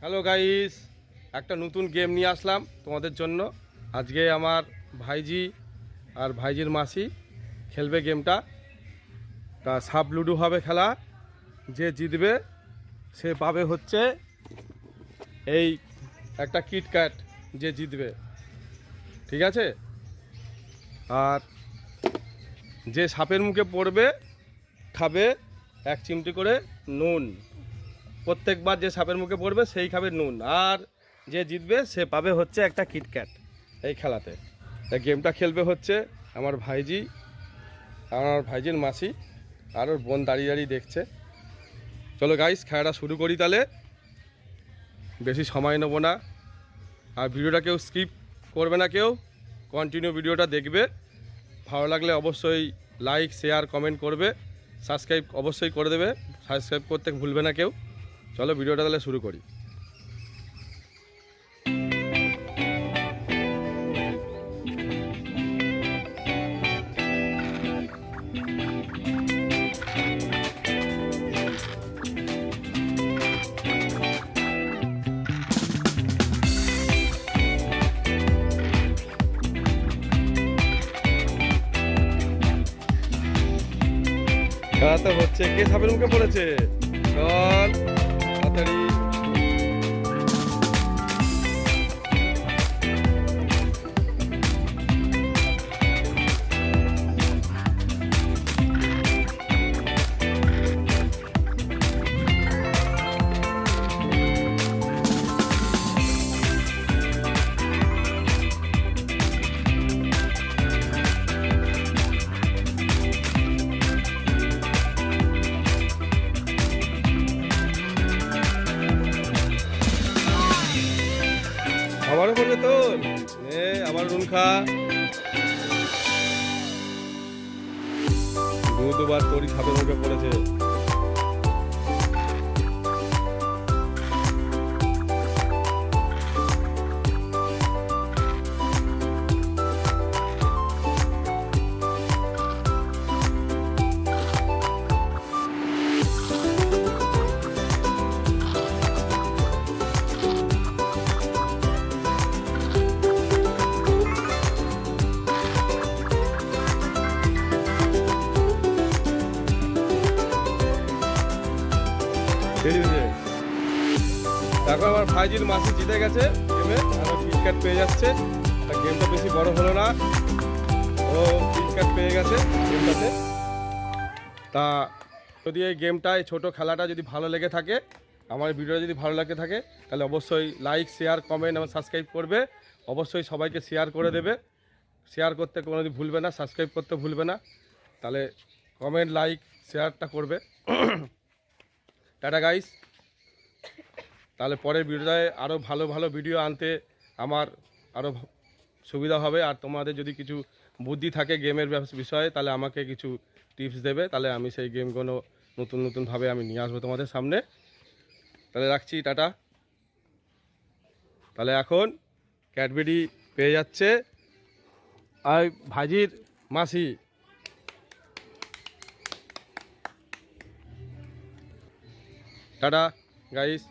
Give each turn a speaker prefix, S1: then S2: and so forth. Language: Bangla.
S1: হ্যালো গাইস একটা নতুন গেম নিয়ে আসলাম তোমাদের জন্য। আজকে আমার ভাইজি আর ভাইজির মাসি খেলবে গেমটা তা সাপ লুডো হবে খেলা। যে জিতবে, সে পাবে হচ্ছে এই একটা কিটক্যাট যে জিতবে। ঠিক আছে? আর যে সাপের মুখে পড়বে, খাবে এক চিমটি করে নুন। প্রত্যেকবার যে সাপের মুখে পড়বে, সেই খাবে নুন। আর যে জিতবে, সে পাবে হচ্ছে একটা কিটক্যাট এই খেলাতে। গেমটা খেলবে হচ্ছে আমার ভাইজি, আমার ভাইজির মাসি, আর ওর বোন দাঁড়িয়ে দাঁড়িয়ে দেখছে। চলো গাইস খেলাটা শুরু করি তাহলে। বেশি সময় নেব না। আর ভিডিওটা কেউ স্কিপ করবে না কেউ। কন্টিনিউ ভিডিওটা দেখবে। ভালো লাগলে অবশ্যই লাইক শেয়ার কমেন্ট করবে। সাবস্ক্রাইব অবশ্যই করে দেবে। সাবস্ক্রাইব করতে ভুলবে না কেউ। চলো ভিডিওটা তাহলে শুরু করি। খেলা তো হচ্ছে। কে সাপের মুখে পড়েছে চল। তাড়াতাড়ি আবারও পড়বে তোর এ আবার রুন খা দুবার তোরই সাথে পড়েছে। হয়ে তারপর আমার ভাইজির মাসি জিতে গেছে গেমে আর কিটক্যাট পেয়ে যাচ্ছে। তা গেমটা বেশি বড় হলো না। ও কিটক্যাট পেয়ে গেছে গেমটাতে তা যদি এই গেমটা এই ছোটো খেলাটা যদি ভালো লেগে থাকে, আমার ভিডিওটা যদি ভালো লাগে থাকে, তাহলে অবশ্যই লাইক শেয়ার কমেন্ট এবং সাবস্ক্রাইব করবে। অবশ্যই সবাইকে শেয়ার করে দেবে। শেয়ার করতে কোনো ভুলবে না সাবস্ক্রাইব করতে ভুলবে না। তাহলে কমেন্ট লাইক শেয়ারটা করবে। Tata guys. তাহলে পরের ভিডিওটায় আরও ভালো ভালো ভিডিও আনতে আমার আরও সুবিধা হবে। আর তোমাদের যদি কিছু বুদ্ধি থাকে গেমের বিষয়ে, তাহলে আমাকে কিছু টিপস দেবে। তাহলে আমি সেই গেমগুলো নতুন নতুনভাবে আমি নিয়ে আসব তোমাদের সামনে। তাহলে রাখছি, টাটা। তাহলে এখন ক্যাডবেরি পেয়ে যাচ্ছে। আর ভাজির মাসি। Tata guys